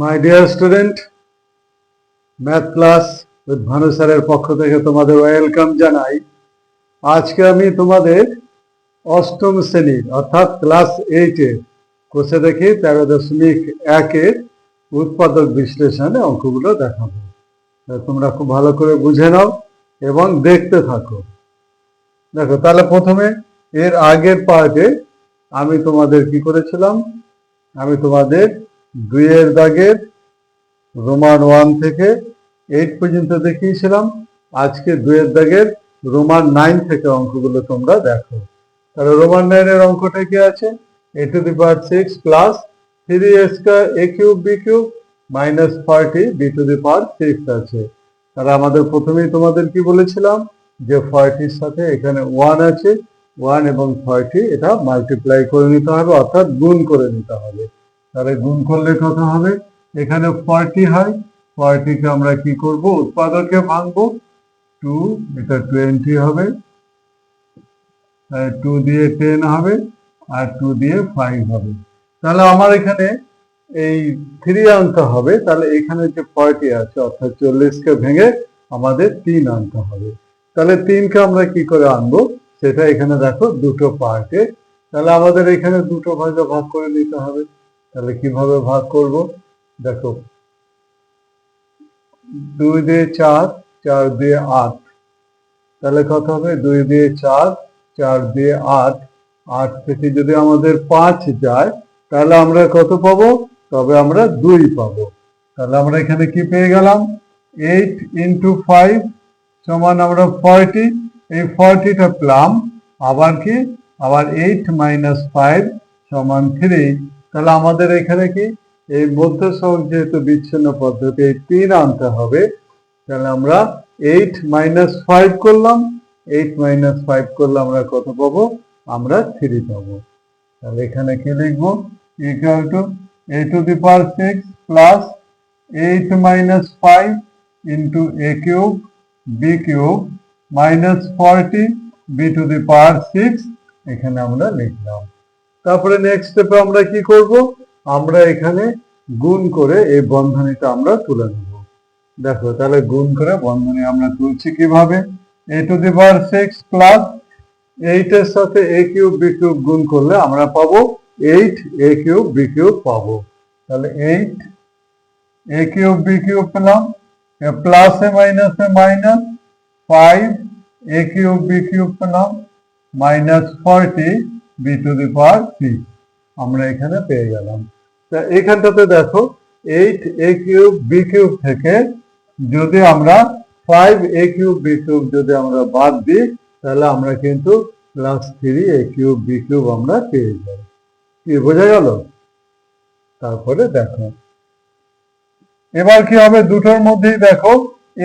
My dear student math class with Bhanu স্যারের পক্ষ থেকে তোমাদের ওয়েলকাম জানাই। আজকে আমি তোমাদের অষ্টম শ্রেণির, অর্থাৎ ক্লাস এইটের কোষে দেখি তেরো দশমিক একের উৎপাদক বিশ্লেষণে অঙ্কগুলো দেখাবো। তোমরা খুব ভালো করে বুঝে নাও এবং দেখতে থাকো। দেখো, তাহলে প্রথমে এর আগের পার্টে আমি তোমাদের কি করেছিলাম? আমি তোমাদের দুইয়ের দাগের রোমান ওয়ান থেকে এইট পর্যন্ত দেখিয়েছিলাম। আজকে দুইয়ের দাগের রোমান নাইন থেকে অঙ্কগুলো তোমরা দেখো। তাহলে রোমান নাইনের অঙ্কটা কি আছে? A to the power six plus three square A cube B cube minus forty B to the power six আছে। তাহলে আমাদের প্রথমেই তোমাদের কি বলেছিলাম? যে ফর্টির সাথে এখানে ওয়ান আছে ওয়ান এবং ফর্টি এটা মাল্টিপ্লাই করে নিতে হবে, অর্থাৎ গুণ করে নিতে হবে। তাহলে গুণ করলে কত হবে? এখানে ফর্টি হয়। ফর্টিকে আমরা কি করব? উৎপাদকে ভাঙবো। টু এটা টোয়েন্টি হবে। টু দিয়ে টেন হবে আর টু দিয়ে ফাইভ হবে। তাহলে আমার এখানে এই থ্রি আনতে হবে। তাহলে এখানে যে ফর্টি আছে, অর্থাৎ চল্লিশকে ভেঙে আমাদের তিন আনতে হবে। তাহলে তিনকে আমরা কি করে আনব? সেটা এখানে দেখো, দুটো পার্টে তাহলে আমাদের এখানে দুটো ভাগে ভাগ করে নিতে হবে। তাহলে কীভাবে ভাগ করব? দেখো, দুই দিয়ে চার চার দিয়ে আট। তাহলে কত হবে? দুই দিয়ে চার চার দিয়ে আট। আট থেকে যদি আমাদের পাঁচ যায়, তাহলে আমরা কত পাবো? তবে আমরা দুই পাবো। তাহলে আমরা এখানে কি পেয়ে গেলাম? এইট ইন্টু ফাইভ সমান আমরা ফর্টি। এই ফর্টিটা প্লাম। আবার কি? আবার এইট মাইনাস ফাইভ সমান থ্রি। তাহলে আমাদের এখানে কি? এই মধ্য সহগ যেহেতু বিচ্ছিন্ন পদ্ধতি এই তিন আনতে হবে। তাহলে আমরা এইট মাইনাস ফাইভ করলাম। এইট মাইনাস ফাইভ করলে আমরা কত পাবো? আমরা থ্রি পাবো। তাহলে এখানে কি লিখব? Equal to A to the power six plus eight minus five into A cube B cube minus forty B to the power six এখানে আমরা লিখলাম। তারপরে নেক্সট স্টেপে আমরা কি করব? আমরা এখানে গুণ করে এই বন্ধনীটা আমরা তুলে নেব। দেখো, তাহলে গুণ করে বন্ধনী আমরা তুলছি কীভাবে? A to the power six plus এইটের সাথে এ কিউব বি কিউব গুণ করলে আমরা পাবো eight A cube B cube পাবো। তাহলে eight A cube B cube পেলাম প্লাসে মাইনাসে minus five A cube B cube পেলাম minus forty B to the power six আমরা এখানে পেয়ে গেলাম। তা এখানটাতে দেখো eight A cube B cube থেকে যদি আমরা five A cube B cube যদি আমরা বাদ দিই, তাহলে আমরা কিন্তু plus three A cube B cube আমরা পেয়ে যাই। কি বোঝা গেল? তারপরে দেখো। এবার কি হবে? দুটোর মধ্যেই দেখো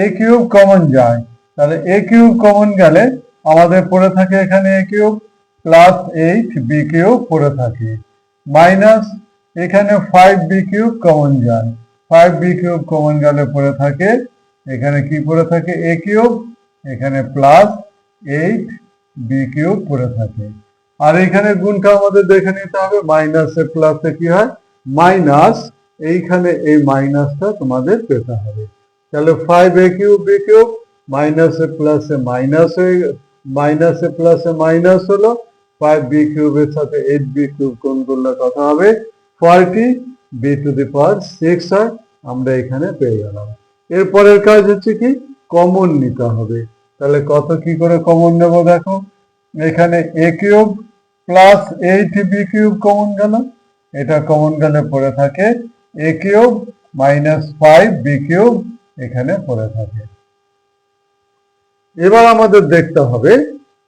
এ কিউব কমন যায়। তাহলে এ কিউব কমন গেলে আমাদের পড়ে থাকে এখানে A cube plus eight B cube পড়ে থাকে। মাইনাস এখানে ফাইভ বি কিউব কমন যায়। ফাইভ বি কিউব কমন গেলে পড়ে থাকে, এখানে কি পড়ে থাকে? এ কিউব এখানে প্লাস এইট বি কিউব পড়ে থাকে। আর এখানে গুণটা আমাদের দেখে নিতে হবে মাইনাসে প্লাসে কি হয়? মাইনাস এইখানে এই মাইনাসটা তোমাদের পেতে হবে। তাহলে five A cube B cube মাইনাসে প্লাসে মাইনাস হয়ে মাইনাসে প্লাসে মাইনাস হলো ফাইভ বি কিউবের সাথে এইট বি কিউব কোন করলে কথা হবে? Forty B to the power six হয় আমরা এখানে পেয়ে গেলাম। এরপরের কাজ হচ্ছে কি? কমন নিতে হবে। তাহলে কত কি করে কমন নেব দেখো? এখানে A cube plus eight B cube common গেল। এটা কমন গেলে পড়ে থাকে A cube minus five B cube এখানে পড়ে থাকে। এবার আমাদের দেখতে হবে।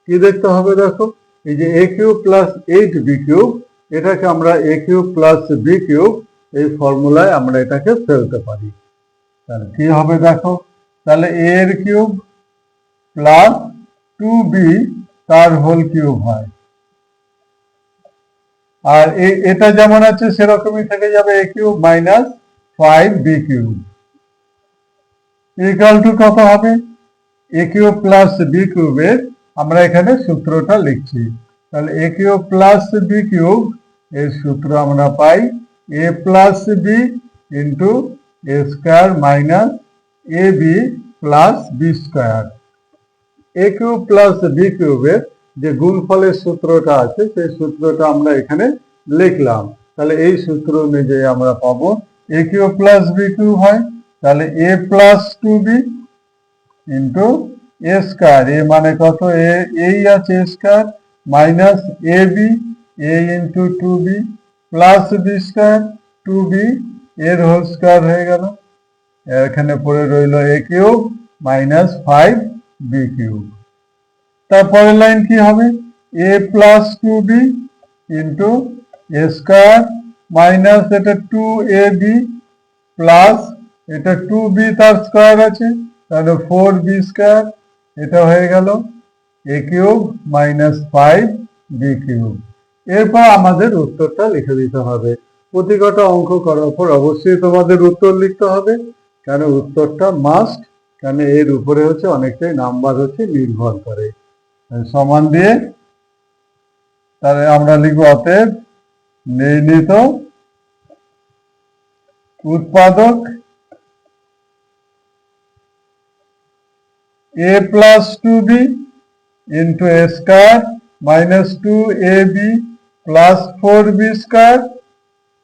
কি দেখতে হবে দেখো? এই যে A cube plus eight B cube, এটাকে আমরা A cube plus B cube, এই ফর্মুলায় আমরা এটাকে ফেলতে পারি। তাহলে কি হবে দেখো? তাহলে এ এর কিউব প্লাস টু বি তার হোল কিউব হয়। আর এটা যেমন আছে, সেরকমই থেকে যাবে A cube minus five B cube. Equal to কত হবে? এ কিউব প্লাস বি কিউবের আমরা এখানে সূত্রটা লিখছি। তাহলে A cube plus B cube, এর সূত্র আমরা পাই A plus B into A square minus A B plus B square A cube plus B কিউবের যে গুণফলের সূত্রটা আছে, সেই সূত্রটা আমরা এখানে লিখলাম। তাহলে এই সূত্র অনুযায়ী আমরা পাবো A cube plus B cube হয়। তাহলে A plus two B into A square A মানে কত? এ, এই আছে square minus A B, A into two B plus B square two B, এর হোল স্কোয়ার হয়ে গেল। এখানে পড়ে রইল A cube minus five B cube. তারপরের লাইন কি হবে? A plus two B into A square minus এটা টু এ বি প্লাস এটা টু বি তার স্কোয়ার আছে, তাহলে ফোর বি স্কোয়ার এটা হয়ে গেল A cube minus five B cube. এরপর আমাদের উত্তরটা লিখে দিতে হবে। প্রতি কটা অঙ্ক করার পর অবশ্যই তোমাদের উত্তর লিখতে হবে, কেন উত্তরটা মাস্ট কেন এর উপরে হচ্ছে অনেকটাই নাম্বার হচ্ছে নির্ভর করে। সমান দিয়ে তাহলে আমরা লিখব অতএব নির্ণীত উৎপাদক a plus 2b into a square minus 2ab plus 4b square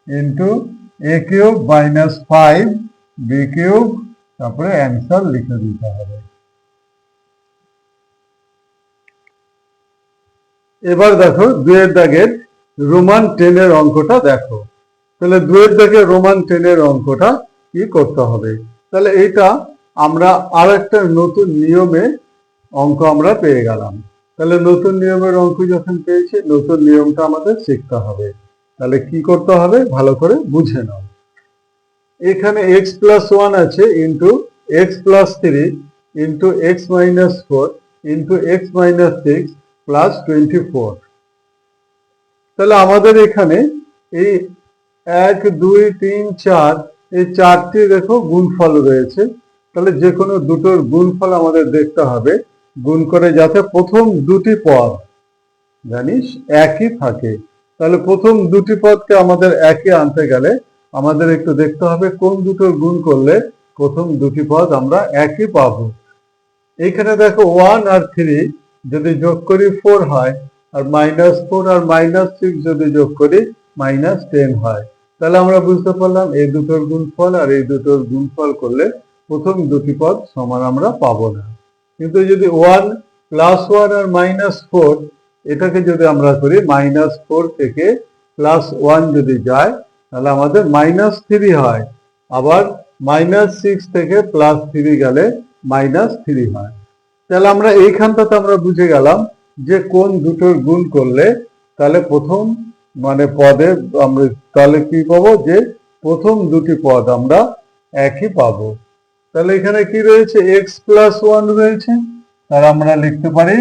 into a cube minus 5b cube তারপরে অ্যান্সার লিখে দিতে হবে। এবার দেখো দুয়ের দাগের রোমান টেনের অঙ্কটা দেখো। তাহলে দুয়ের দাগের রোমান টেনের অঙ্কটা কি করতে হবে? তাহলে এইটা আমরা আর একটা নতুন নিয়মে অঙ্ক আমরা পেয়ে গেলাম। তাহলে নতুন নিয়মের অঙ্ক যখন পেয়েছি, নতুন নিয়মটা আমাদের শিখতে হবে। তাহলে কি করতে হবে? ভালো করে বুঝে নাও। এখানে এক্স প্লাস ওয়ান আছে into X plus three into X minus four into X minus six plus twenty four তাহলে আমাদের এখানে এই এক, দুই, তিন, চার, এই চারটি দেখো গুণফল রয়েছে। তাহলে যে কোনো দুটোর গুণফল আমাদের দেখতে হবে। গুণ করে যাতে প্রথম দুটি পদ, জানিস, একই থাকে। তাহলে প্রথম দুটি পদকে আমাদের একই আনতে গেলে আমাদের একটু দেখতে হবে কোন দুটোর গুণ করলে প্রথম দুটি পদ আমরা একই পাবো। এইখানে দেখো ওয়ান আর থ্রি যদি যোগ করি ফোর হয়, আর মাইনাস ফোর আর মাইনাস সিক্স যদি যোগ করি মাইনাস টেন হয়। তাহলে আমরা বুঝতে পারলাম এই দুটোর গুণফল আর এই দুটোর গুণফল করলে প্রথম দুটি পদ সমান আমরা পাবো না। কিন্তু যদি ওয়ান প্লাস ওয়ান আর মাইনাস ফোর এটাকে যদি আমরা করি মাইনাস ফোর থেকে প্লাস ওয়ান যদি যায়, তাহলে আমাদের মাইনাস থ্রি হয়। আবার মাইনাস সিক্স থেকে প্লাস থ্রি গেলে মাইনাস থ্রি হয়। তাহলে আমরা এইখানটাতে আমরা বুঝে গেলাম যে কোন দুটোর গুণ করলে তাহলে প্রথম মানে পদে আমরা তাহলে কি পাবো? যে প্রথম দুটি পদ আমরা একই পাবো। তাহলে এখানে কি রয়েছে? এক্স প্লাস ওয়ান রয়েছে। তাহলে আমরা লিখতে পারি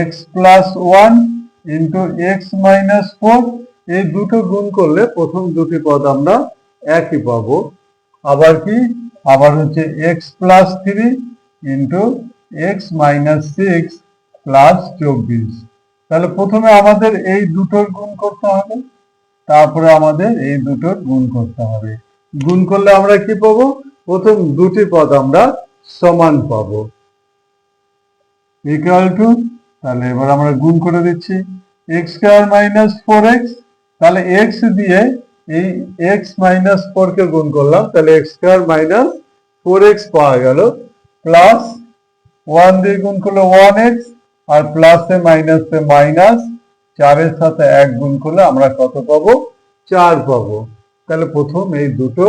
X plus one into X minus four এই দুটো গুণ করলে প্রথম দুটি পদ আমরা একই পাবো। আবার কি? আবার হচ্ছে X plus three into X minus six plus চব্বিশ। তাহলে প্রথমে আমাদের এই দুটোর গুণ করতে হবে। তারপরে আমাদের এই দুটোর গুণ করতে হবে। গুণ করলে আমরা কি পাবো? প্রথম দুটি পদ আমরা সমান পাবো। ইকুয়াল টু তাহলে এবার আমরা গুণ করে দিচ্ছি। X square minus four X তাহলে এক্স দিয়ে এই এক্স মাইনাস ফোর কে গুণ করলাম, তাহলে X square minus four X পাওয়া গেল। প্লাস ওয়ান দিয়ে গুণ করলে ওয়ান এক্স আর প্লাসে মাইনাসে মাইনাস চারের সাথে এক গুণ করলে আমরা কত পাবো? চার পাবো। তাহলে প্রথম এই দুটো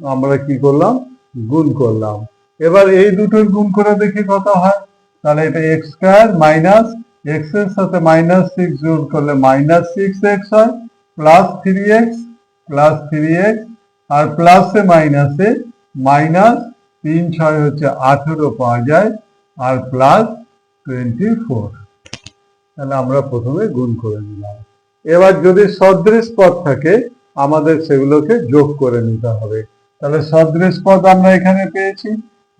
আমরা কি করলাম? গুণ করলাম। এবার এই দুটোর গুণ করে দেখি কত হয়। তাহলে এটা এক্স স্কোয়ার মাইনাস এক্সের সাথে মাইনাস সিক্স যোগ করলে মাইনাস সিক্স এক্স হয় plus three X plus three X আর প্লাসে মাইনাসে মাইনাস তিন ছয় হচ্ছে আঠেরো পাওয়া যায়, আর প্লাস টোয়েন্টি ফোর তাহলে আমরা প্রথমে গুণ করে নিলাম। এবার যদি সদৃশ পদ থাকে, আমাদের সেগুলোকে যোগ করে নিতে হবে। তাহলে সদৃশ পদ আমরা এখানে পেয়েছি।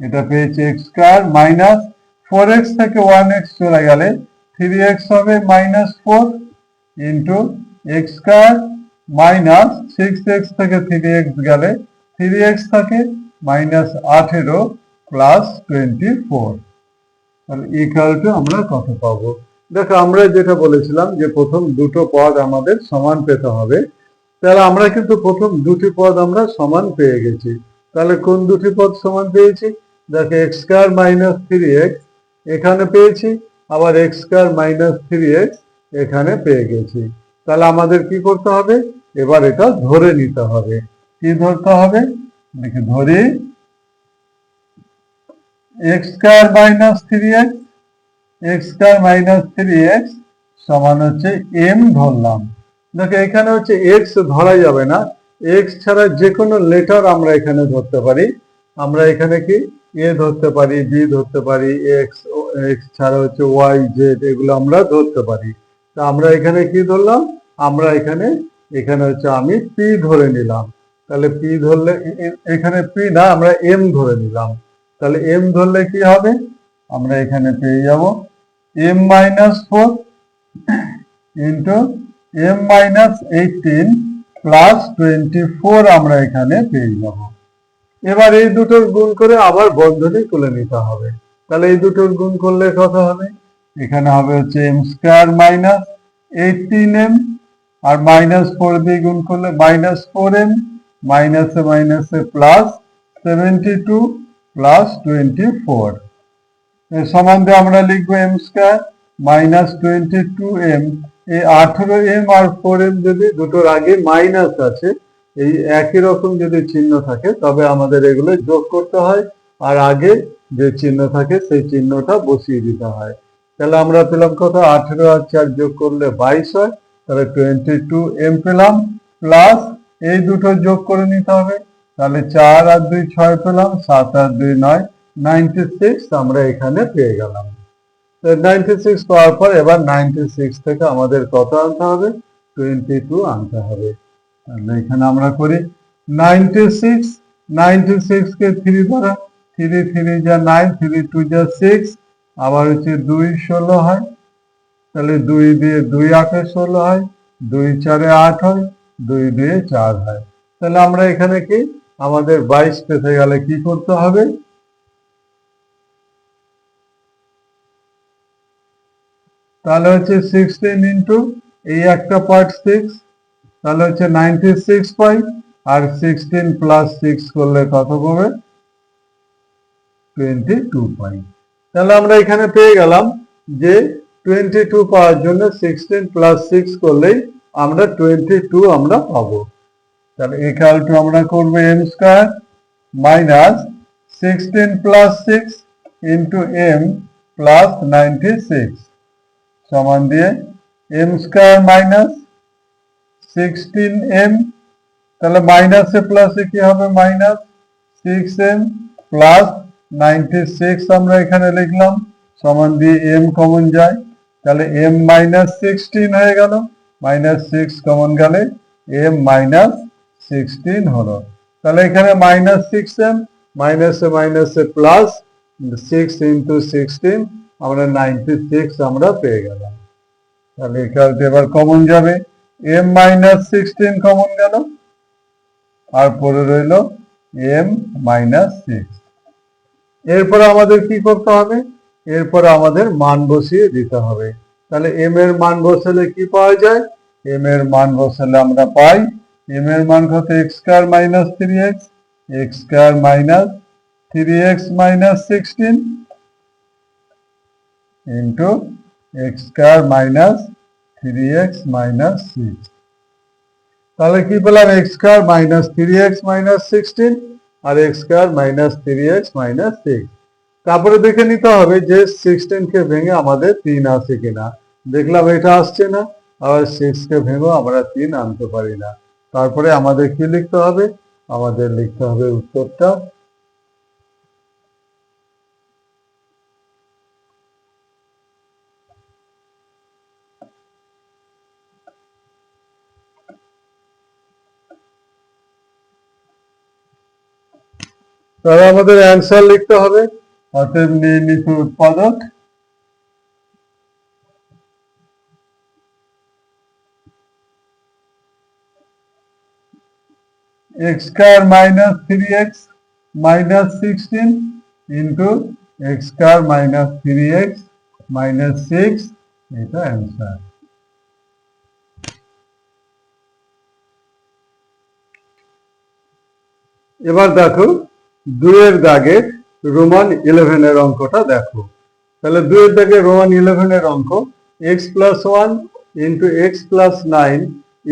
এটা পেয়েছি X square minus four X থেকে ওয়ান এক্স চলে গেলে থ্রি এক্স হবে minus four into X square minus six X থেকে থ্রি এক্স গেলে থ্রি এক্স থাকে মাইনাস আঠেরো প্লাস টোয়েন্টি ফোর তাহলে ইকাল টু আমরা কত পাবো? দেখো আমরা যেটা বলেছিলাম যে প্রথম দুটো পদ আমাদের সমান পেতে হবে। তাহলে আমরা কিন্তু প্রথম দুটি পদ আমরা সমান পেয়ে গেছি। তাহলে কোন দুটি পদ সমান পেয়েছি? দেখো X square minus three X এখানে পেয়েছি, আবার X square minus three X এখানে পেয়ে গেছি। তাহলে আমাদের কি করতে হবে? এবার এটা ধরে নিতে হবে। কি ধরতে হবে? দেখি ধরি। X square minus three X X square minus three X সমান হচ্ছে এম ধরলাম। দেখো, এখানে হচ্ছে এক্স ধরা যাবে না। এক্স ছাড়া যে কোনো লেটার আমরা এখানে ধরতে পারি। আমরা এখানে কি? এ ধরতে পারি বি ধরতে পারি এক্স এক্স ছাড়া হচ্ছে ওয়াই জেড এগুলো আমরা ধরতে পারি। তা আমরা এখানে কি ধরলাম? আমরা এখানে এখানে হচ্ছে আমি পি ধরে নিলাম। তাহলে পি ধরলে এখানে পি না, আমরা এম ধরে নিলাম। তাহলে এম ধরলে কি হবে? আমরা এখানে পেয়ে যাব M minus four into M minus eighteen plus twenty four আমরা এখানে পেয়ে যাব। এবার এই দুটোর গুণ করে আবার বন্ধনী তুলে নিতে হবে। তাহলে এই দুটোর গুণ করলে কত হবে। এখানে হবে হচ্ছে M square minus eighteen M আর মাইনাস ফোর দিয়ে গুণ করলে মাইনাস ফোর এম মাইনাসে মাইনাসে plus seventy two plus twenty four এর সম্বন্ধে আমরা লিখব M square minus twenty two M আঠেরো এম আর ফোর এম যদি দুটোর আগে মাইনাস আছে, এই একই রকম যদি চিহ্ন থাকে, তবে আমাদের এগুলো যোগ করতে হয়, আর আগে যে চিহ্ন থাকে, সেই চিহ্নটা বসিয়ে দিতে হয়। তাহলে আমরা পেলাম কত? আঠেরো আর চার যোগ করলে বাইশ হয়, তাহলে টোয়েন্টি টু এম পেলাম প্লাস এই দুটো যোগ করে নিতে হবে, তাহলে চার আর দুই ছয় পেলাম, সাত আর দুই নয় নাইনটি সিক্স আমরা এখানে পেয়ে গেলাম। নাইনটি সিক্স পাওয়ার পর এবার নাইনটি সিক্স থেকে আমাদের কত আনতে হবে? টোয়েন্টি টু আনতে হবে। তাহলে এখানে আমরা করি নাইনটি সিক্স নাইনটি সিক্স কে থ্রি দ্বারা থ্রি থ্রি যা নাইন থ্রি টু যা সিক্স আবার হচ্ছে দুই ষোলো হয়। তাহলে দুই দিয়ে দুই আটে ষোলো হয়, দুই চারে আট হয়, দুই দিয়ে চার হয়। তাহলে আমরা এখানে কি? আমাদের বাইশ পেতে গেলে কি করতে হবে? তাহলে হচ্ছে সিক্সটিন ইন্টু এই একটা পার্ট সিক্স তাহলে হচ্ছে নাইনটি সিক্স পাই, আর সিক্সটিন প্লাস সিক্স করলে কত পাবে? টোয়েন্টি টু পাই। তাহলে আমরা এখানে পেয়ে গেলাম যে টোয়েন্টি টু পাওয়ার জন্য সিক্সটিন প্লাস সিক্স করলেই আমরা টোয়েন্টি টু আমরা পাবো। তাহলে একাল টু আমরা করব m square minus sixteen plus six into m plus ninety six সমান দিয়ে m square minus sixteen m তাহলে মাইনাসে প্লাসে কি হবে? Minus six m plus ninety six আমরা এখানে লিখলাম, সমান দিয়ে এম কমন যায়, তাহলে এম মাইনাস সিক্সটিন হয়ে গেল মাইনাস সিক্স কমন গেলে এম মাইনাস সিক্সটিন হলো। তাহলে এখানে মাইনাস সিক্স এম মাইনাসে মাইনাসে প্লাস সিক্স ইন্টু সিক্সটিন আমরা নাইনটি সিক্স আমরা পেয়ে গেলাম। তাহলে এখানে এবার কমন যাবে। এম মাইনাস সিক্সটিন কমন গেল। আর পরে রইল এম মাইনাস সিক্স এরপরে আমাদের কি করতে হবে? এরপরে আমাদের মান বসিয়ে দিতে হবে। তাহলে এম এর মান বসালে কি পাওয়া যায়? এম এর মান বসালে আমরা পাই এম এর মান কত? X square minus three x x square minus three x minus sixteen into x square minus three x minus six তাহলে কি পেলাম? X square minus three x minus sixteen আর x square minus three x minus six তারপরে দেখে নিতে হবে যে sixteen কে ভেঙে আমাদের তিন আসে কিনা। দেখলাম এটা আসছে না, আবার সিক্স কে ভেঙেও আমরা তিন আনতে পারি না। তারপরে আমাদের কি লিখতে হবে? আমাদের লিখতে হবে উত্তরটা তাহলে আমাদের অ্যান্সার লিখতে হবে। অতএব নির্ণীত উৎপাদক। Square minus three x minus sixteen into x square minus three x minus six এটা অ্যান্সার এবার দেখো দুইয়ের দাগে রোমান ইলেভেনের অঙ্কটা দেখো। তাহলে দুয়ের দাগে রোমান ইলেভেনের অঙ্ক x plus one into x plus nine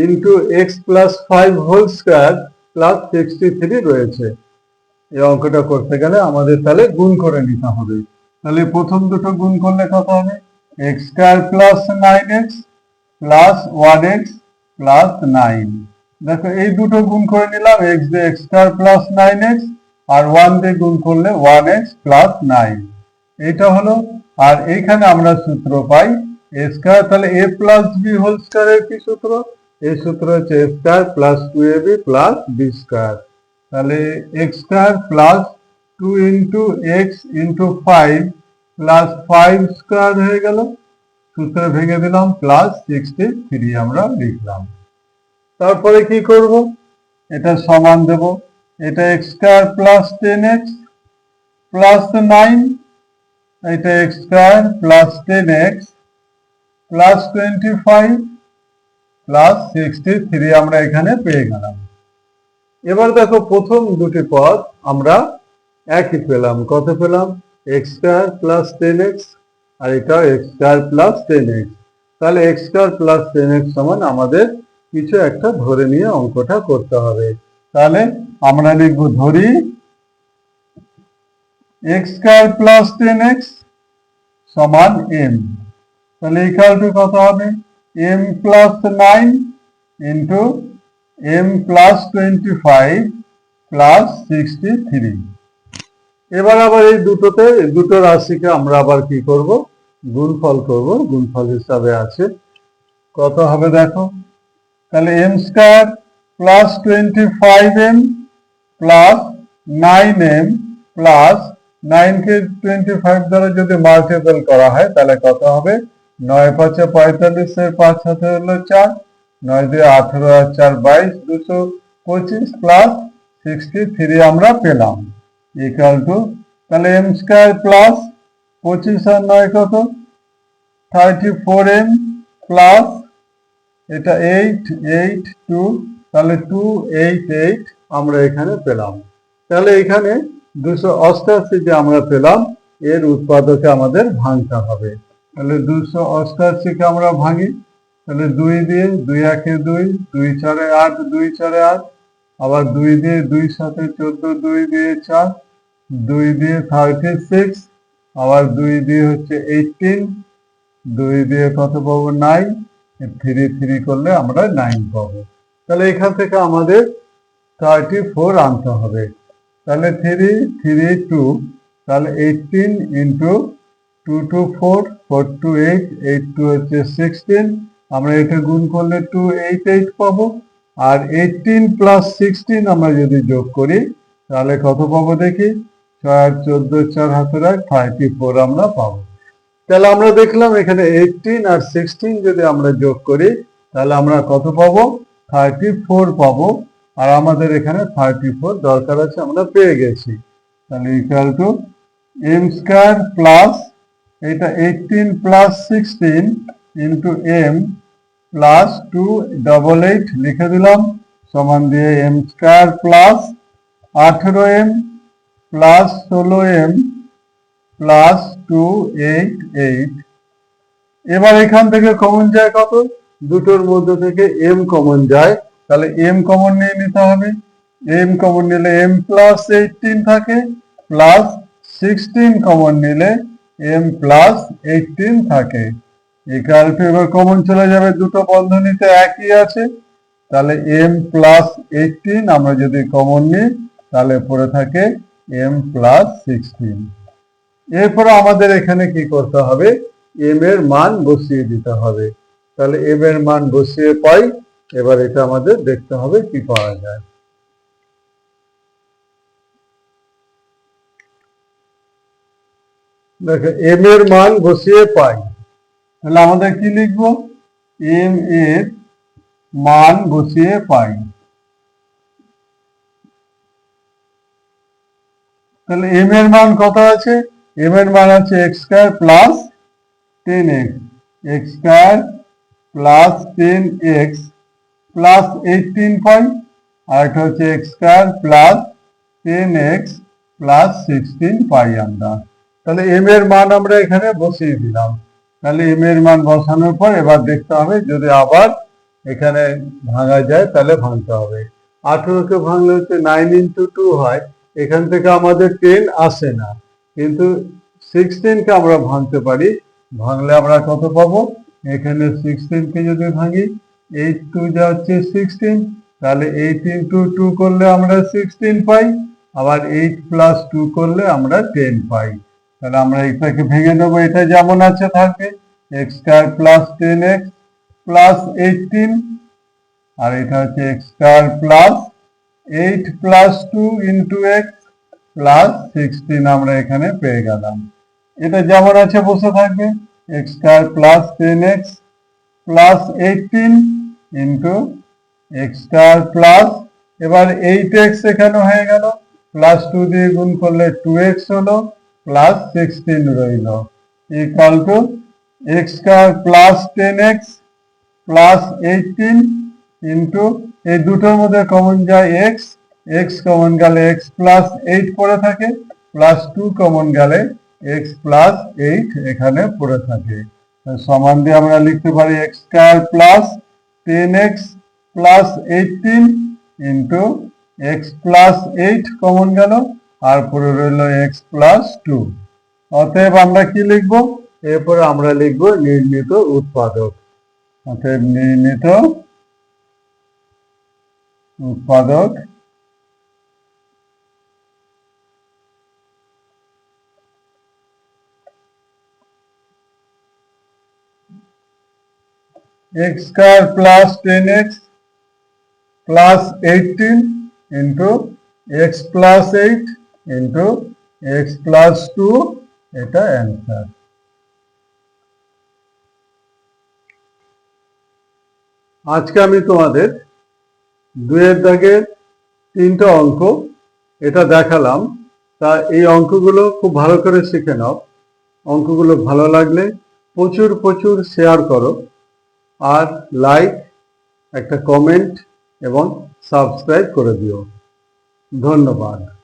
into x plus five whole square plus sixty three রয়েছে। এই অঙ্কটা করতে গেলে আমাদের তাহলে গুণ করে নিতে হবে। তাহলে প্রথম দুটো গুণ করলে কত হবে? X square plus nine x plus one x plus nine দেখো এই দুটো গুণ করে নিলাম এক্স দিয়ে x square plus nine x আর ওয়ান দিয়ে গুণ করলে ওয়ান এক্স প্লাস নাইন এটা হলো, আর এইখানে আমরা সূত্র পাই এ স্কোয়ার তাহলে এ প্লাস বি হোল স্কোয়ারের কি সূত্র? এই সূত্র হচ্ছে a square plus two a b plus b square তাহলে x square plus two into x into five plus five square হয়ে গেল। সূত্রে ভেঙে দিলাম প্লাস সিক্সটি থ্রি আমরা লিখলাম। তারপরে কি করব? এটা সমান দেব। এটা x square plus ten x plus nine এটা x square plus ten x plus twenty five plus sixty three আমরা এখানে পেয়ে গেলাম। এবার দেখো প্রথম দুটি পদ আমরা একই পেলাম। কত পেলাম? X square plus ten x আর এটা x square plus ten x তাহলে x square plus ten x সমান আমাদের কিছু একটা ধরে নিয়ে অঙ্কটা করতে হবে। তাহলে আমরা লিখব ধরি x square plus ten x সমান এম তাহলে ইকাল টু কত হবে? M plus nine into m plus twenty five plus sixty three এবার আবার এই দুটোতে দুটো রাশিকে আমরা আবার কি করব? গুণফল করব। গুণফল হিসাবে আছে। কত হবে দেখো? তাহলে m square plus twenty five m plus nine m plus নাইনকে twenty five দ্বারা যদি মাল্টিপল করা হয়, তাহলে কত হবে? নয় পাঁচে পঁয়তাল্লিশের পাঁচ হাতে হলো চার, নয় দিয়ে আঠেরো আর চার বাইশ, দুশো পঁচিশ প্লাস সিক্সটি থ্রি আমরা পেলাম। ইকাল টু তাহলে এম স্কোয়ার প্লাস পঁচিশ আর নয় কত? থার্টি ফোর এম প্লাস এটা এইট এইট টু তাহলে টু এইট এইট আমরা এখানে পেলাম। তাহলে এখানে দুশো অষ্টাশি যে আমরা পেলাম, এর উৎপাদকে আমাদের ভাঙতে হবে। তাহলে দুশো অষ্টাশিকে আমরা ভাঙি। তাহলে দুই দিয়ে দুই একে দুই দুই চারে আট, দুই চারে আট, আবার দুই দিয়ে দুই সাথে চোদ্দ, দুই দিয়ে চার, দুই দিয়ে থার্টি সিক্স আবার দুই দিয়ে হচ্ছে এইটিন দুই দিয়ে কত পাবো? নাইন থ্রি থ্রি করলে আমরা নাইন পাবো। তাহলে এখান থেকে আমাদের থার্টি ফোর আনতে হবে। তাহলে থ্রি থ্রি টু তাহলে eighteen into two two four four two eight eight two হচ্ছে সিক্সটিন আমরা এটা গুণ করলে টু এইট এইট পাবো। আর এইটিন প্লাস সিক্সটিন আমরা যদি যোগ করি, তাহলে কত পাবো দেখি? ছয় চোদ্দ, চার হাতের এক থার্টি ফোর আমরা পাবো। তাহলে আমরা দেখলাম এখানে এইটিন আর সিক্সটিন যদি আমরা যোগ করি, তাহলে আমরা কত পাবো? থার্টি ফোর পাবো। আর আমাদের এখানে থার্টি ফোর দরকার আছে, আমরা পেয়ে গেছি। তাহলে equal to m square plus এটা eighteen plus sixteen into m plus two double eight লিখে দিলাম, সমান দিয়ে এম স্কোয়ার প্লাস আঠেরো এম প্লাস ষোলো m plus two eight eight এবার এখান থেকে কমন যায় কত? দুটোর মধ্যে থেকে এম কমন যায়, তাহলে এম কমন নিয়ে নিতে হবে। এম কমন নিলে এম প্লাস এইটিন থাকে প্লাস সিক্সটিন কমন নিলে এম প্লাস এইটিন থাকে। ইকাল টু এবার কমন চলে যাবে, দুটো বন্ধনীতে একই আছে। তাহলে এম প্লাস এইটিন আমরা যদি কমন নিই, তাহলে পড়ে থাকে এম প্লাস সিক্সটিন এরপরে আমাদের এখানে কি করতে হবে? এম এর মান বসিয়ে দিতে হবে। তাহলে এম এর মান বসিয়ে পাই। এবার এটা আমাদের দেখতে হবে কি পাওয়া যায়। দেখো এম এর মান বসিয়ে পাই। তাহলে আমাদের কি লিখব? এম এর মান বসিয়ে পাই। তাহলে এম এর মান কত আছে? এম এর মান আছে x square plus ten x x square plus ten x plus eighteen point আর একটা হচ্ছে x square plus ten x plus sixteen পাই আমরা তাহলে এম এর মান আমরা এখানে বসিয়ে দিলাম। তাহলে এম এর মান বসানোর পর এবার দেখতে হবে, যদি আবার এখানে ভাঙা যায় তাহলে ভাঙতে হবে। আঠেরোকে ভাঙলে হচ্ছে নাইন ইন্টু টু হয়, এখান থেকে আমাদের টেন আসে না। কিন্তু সিক্সটিনকে আমরা ভাঙতে পারি, ভাঙলে আমরা কত পাবো? এখানে সিক্সটিনকে যদি ভাঙি এইট টু যা হচ্ছে সিক্সটিন তাহলে এইট ইন্টু টু করলে আমরা সিক্সটিন পাই, আবার এইট প্লাস টু করলে আমরা টেন পাই। তাহলে আমরা এটাকে ভেঙে নেব এটা যেমন আছে থাকবে x square plus ten x plus eighteen আর এটা হচ্ছে x square plus eight plus two into x plus sixteen আমরা এখানে পেয়ে গেলাম। এটা যেমন আছে বসে থাকবে। X square plus ten x plus eighteen into x square plus এবার এইট এক্স এখানে হয়ে গেল প্লাস টু দিয়ে গুণ করলে টু এক্স হলো প্লাস সিক্সটিন রইল। Equal to x square plus ten x plus eighteen into এই দুটোর মধ্যে কমন যায় এক্স এক্স কমন গেলে এক্স প্লাস এইট পড়ে থাকে প্লাস টু কমন গেলে এক্স প্লাস এইট এখানে পড়ে থাকে। সমান দিয়ে আমরা লিখতে পারি x square plus ten x plus eighteen into x plus eight common গেল, আর পরে রইল এক্স প্লাস টু অতএব আমরা কি লিখব? এরপরে আমরা লিখব নির্মিত উৎপাদক। অতএব নির্মিত উৎপাদক x square plus 10x plus 18 into x plus 8 into x plus 2 এটা অ্যান্সার আজকে আমি তোমাদের দুয়ের দাগের তিনটা অঙ্ক এটা দেখালাম। তা এই অঙ্কগুলো খুব ভালো করে শিখে নাও। অঙ্কগুলো ভালো লাগলে প্রচুর প্রচুর শেয়ার করো। আর লাইক একটা কমেন্ট এবং সাবস্ক্রাইব করে দিও। ধন্যবাদ।